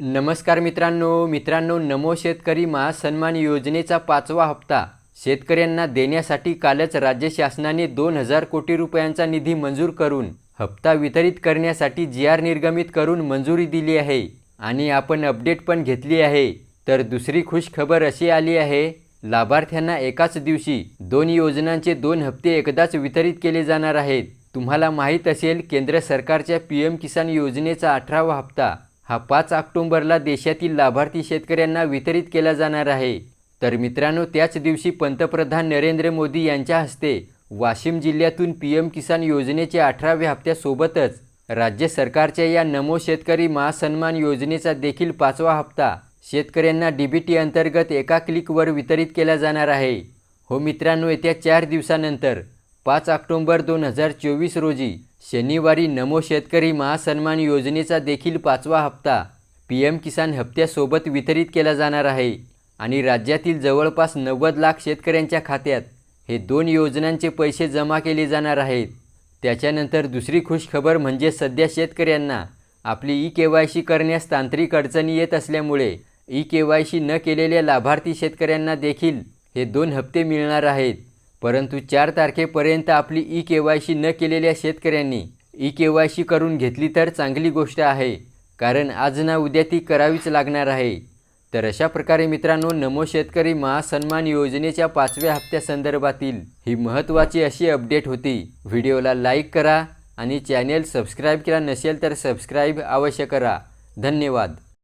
नमस्कार मित्रांनो मित्रांनो नमो शेतकरी महासन्मान योजनेचा पाचवा हप्ता. शेतकऱ्यांना देण्यासाठी कालच राज्य शासनाने दोन हजार कोटी रुपयांचा निधी मंजूर करून हप्ता वितरित करण्यासाठी जी आर निर्गमित करून मंजुरी दिली आहे. आणि आपण अपडेट पण घेतली आहे. तर दुसरी खुश खबर अशी आली आहे लाभार्थ्यांना एकाच दिवशी दोन योजनांचे दोन हप्ते एकदाच वितरित केले जाणार आहेत. तुम्हाला माहीत असेल केंद्र सरकारच्या पी एम किसान योजनेचा अठरावा हप्ता. हा पाच ऑक्टोंबरला देशातील लाभार्थी शेतकऱ्यांना वितरित केला जाणार आहे. तर मित्रांनो त्याच दिवशी पंतप्रधान नरेंद्र मोदी यांच्या हस्ते वाशिम जिल्ह्यातून पी एम किसान योजनेच्या अठराव्या हप्त्यासोबतच राज्य सरकारच्या या नमो शेतकरी महासन्मान योजनेचा देखील पाचवा हप्ता शेतकऱ्यांना डी बी टी अंतर्गत एका क्लिकवर वितरित केला जाणार आहे. हो मित्रांनो येत्या चार दिवसानंतर पाच ऑक्टोंबर दोन हजार चोवीस रोजी शनिवारी नमो शेतकरी महासन्मान योजनेचा देखील पाचवा हप्ता. पी एम किसान हप्त्यासोबत वितरित केला जाणार आहे आणि राज्यातील जवळपास नव्वद लाख शेतकऱ्यांच्या खात्यात हे दोन योजनांचे पैसे जमा केले जाणार आहेत. त्याच्यानंतर दुसरी खुश खबर म्हणजे सध्या शेतकऱ्यांना आपली ई के वाय सी करण्यास तांत्रिक अडचणी येत असल्यामुळे ई के वाय सी न केलेल्या लाभार्थी शेतकऱ्यांना देखील हे दोन हप्ते मिळणार आहेत. परंतु चार तारखेपर्यंत आपली ई के वाय सी न केलेल्या शेतकऱ्यांनी ई के वाय सी करून घेतली तर चांगली गोष्ट आहे कारण आज ना उद्या ती करावीच लागणार आहे. तर अशा प्रकारे मित्रांनो नमो शेतकरी महासन्मान योजनेच्या पाचव्या हप्त्यासंदर्भातील ही महत्त्वाची अशी अपडेट होती. व्हिडिओला लाईक करा आणि चॅनेल सबस्क्राईब केला नसेल तर सबस्क्राईब अवश्य करा. धन्यवाद.